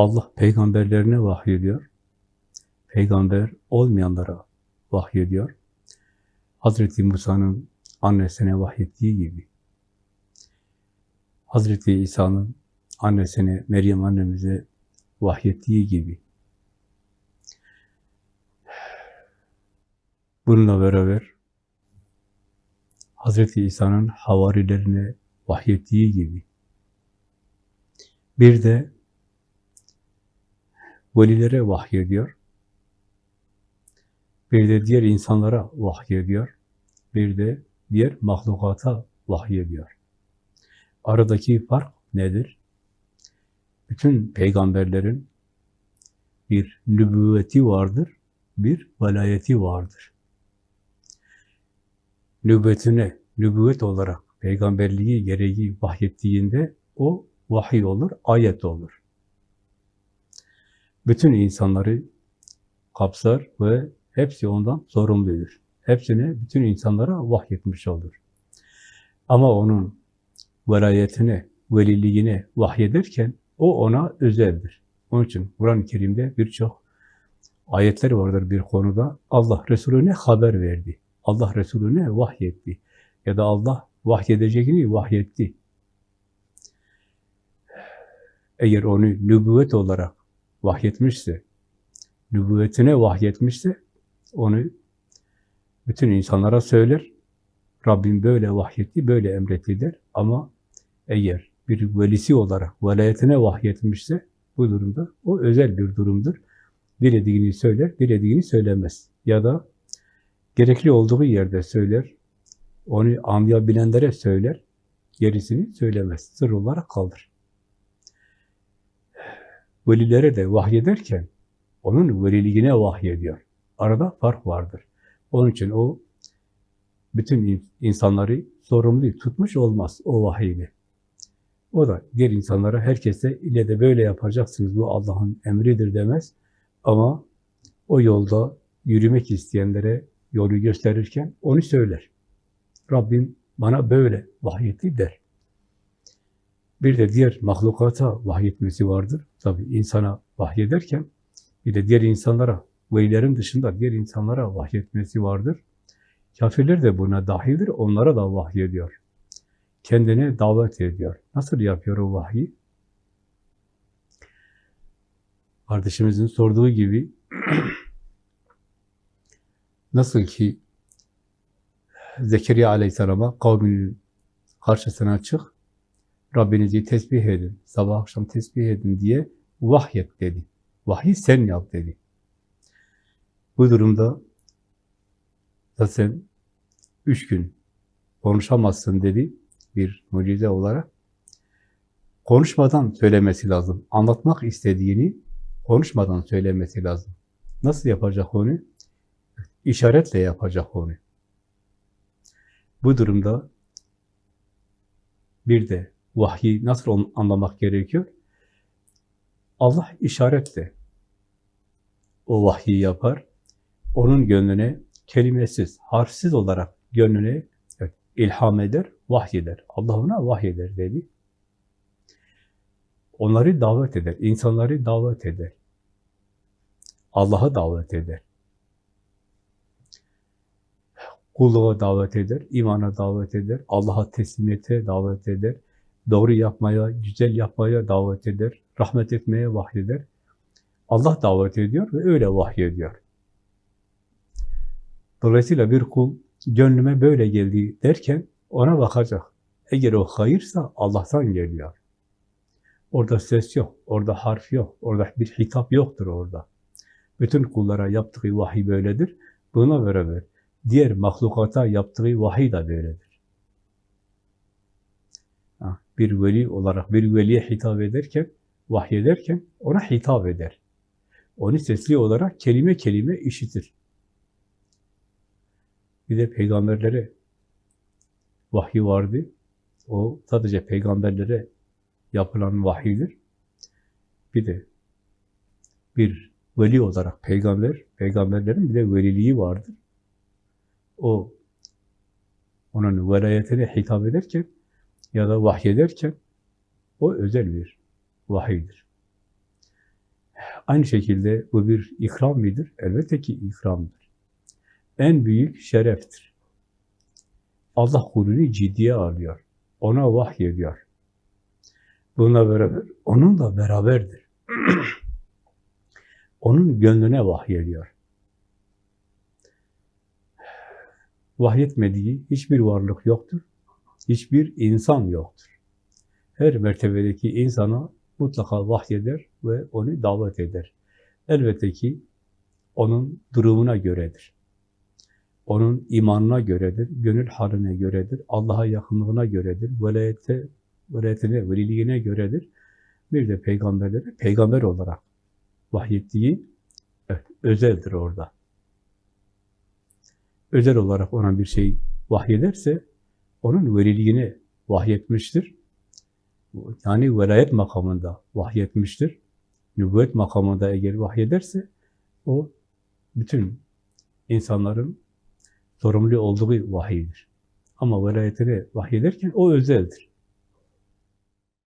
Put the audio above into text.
Allah peygamberlerine vahyediyor. Peygamber olmayanlara vahyediyor. Hazreti Musa'nın annesine vahyettiği gibi. Hazreti İsa'nın annesine, Meryem annemize vahyettiği gibi. Bununla beraber Hazreti İsa'nın havarilerine vahyettiği gibi. Bir de velilere vahyediyor. Bir de diğer insanlara vahyediyor. Bir de diğer mahlukata vahyediyor. Aradaki fark nedir? Bütün peygamberlerin bir nübüvveti vardır, bir velayeti vardır. Nübüvvetine, nübüvvet olarak peygamberliği gereği vahyettiğinde o vahiy olur, ayet olur. Bütün insanları kapsar ve hepsi ondan sorumludur. Hepsine, bütün insanlara vahyetmiş olur. Ama onun velayetine, veliliğine vahyederken o ona özeldir. Onun için Kur'an-ı Kerim'de birçok ayetler vardır bir konuda. Allah Resulüne haber verdi. Allah Resulüne vahyetti. Ya da Allah vahyedeceğini vahyetti. Eğer onu nübüvvet olarak vahyetmişse, nübüvvetine vahyetmişse, onu bütün insanlara söyler. Rabbim böyle vahyetti, böyle emretti der. Ama eğer bir velisi olarak velayetine vahyetmişse, bu durumda o özel bir durumdur. Dilediğini söyler, dilediğini söylemez. Ya da gerekli olduğu yerde söyler, onu anlayabilenlere söyler, gerisini söylemez. Sır olarak kalır. Velilere de vahyederken, onun veliliğine vahyediyor. Arada fark vardır. Onun için o bütün insanları sorumlu tutmuş olmaz o vahiyle. O da diğer insanlara, herkese ile de böyle yapacaksınız, bu Allah'ın emridir demez. Ama o yolda yürümek isteyenlere yolu gösterirken onu söyler. Rabbim bana böyle vahyetti der. Bir de diğer mahlukata vahyetmesi vardır. Tabi insana vahyederken bir de diğer insanlara, velilerin dışında diğer insanlara vahyetmesi vardır. Kafirler de buna dahildir, onlara da vahyediyor. Kendine davet ediyor. Nasıl yapıyor o vahyi? Kardeşimizin sorduğu gibi nasıl ki Zekeriya Aleyhisselam'a kavminin karşısına çık, Rabbinizi tesbih edin, sabah akşam tesbih edin diye vahyet dedi. Vahiy sen yap dedi. Bu durumda zaten üç gün konuşamazsın dedi bir mucize olarak. Konuşmadan söylemesi lazım. Anlatmak istediğini konuşmadan söylemesi lazım. Nasıl yapacak onu? İşaretle yapacak onu. Bu durumda bir de vahyi nasıl anlamak gerekiyor? Allah işaretle o vahyi yapar. Onun gönlüne kelimesiz, harfsiz olarak gönlüne evet, ilham eder, vahyeder. Allah ona vahyeder dedi. Onları davet eder, insanları davet eder. Allah'a davet eder. Kulluğa davet eder, imana davet eder, Allah'a teslimiyete davet eder, doğru yapmaya, güzel yapmaya davet eder, rahmet etmeye vahyeder. Allah davet ediyor ve öyle vahyediyor. Dolayısıyla bir kul gönlüme böyle geldi derken ona bakacak. Eğer o hayırsa Allah'tan geliyor. Orada ses yok, orada harf yok, orada bir hitap yoktur orada. Bütün kullara yaptığı vahiy böyledir. Buna beraber diğer mahlukata yaptığı vahiy da böyledir. Bir veli olarak bir veliye hitap ederken, vahiy ederken ona hitap eder. Onu sesli olarak kelime kelime işitir. Bir de peygamberlere vahiy vardı. O sadece peygamberlere yapılan vahiydir. Bir de bir veli olarak peygamber, peygamberlerin bir de veliliği vardır. O onun velayetine hitap ederken ya da vahyederken o özel bir vahiydir. Aynı şekilde bu bir ikram midir? Elbette ki ikramdır. En büyük şereftir. Allah kulunu ciddiye alıyor. Ona vahyediyor. Bununla beraber, onunla beraberdir. Onun gönlüne vahyediyor. Vahyetmediği hiçbir varlık yoktur. Hiçbir insan yoktur. Her mertebedeki insana mutlaka vahyeder ve onu davet eder. Elbette ki onun durumuna göredir. Onun imanına göredir, gönül haline göredir, Allah'a yakınlığına göredir, velayete, velayetine, veliliğine göredir. Bir de peygamberlere peygamber olarak vahyettiği evet, özeldir orada. Özel olarak ona bir şey vahyederse onun veliliğine vahyetmiştir. Yani velayet makamında vahyetmiştir. Nübüvvet makamında eğer vahyederse o bütün insanların sorumlu olduğu vahiydir. Ama velayetine vahyederken o özeldir.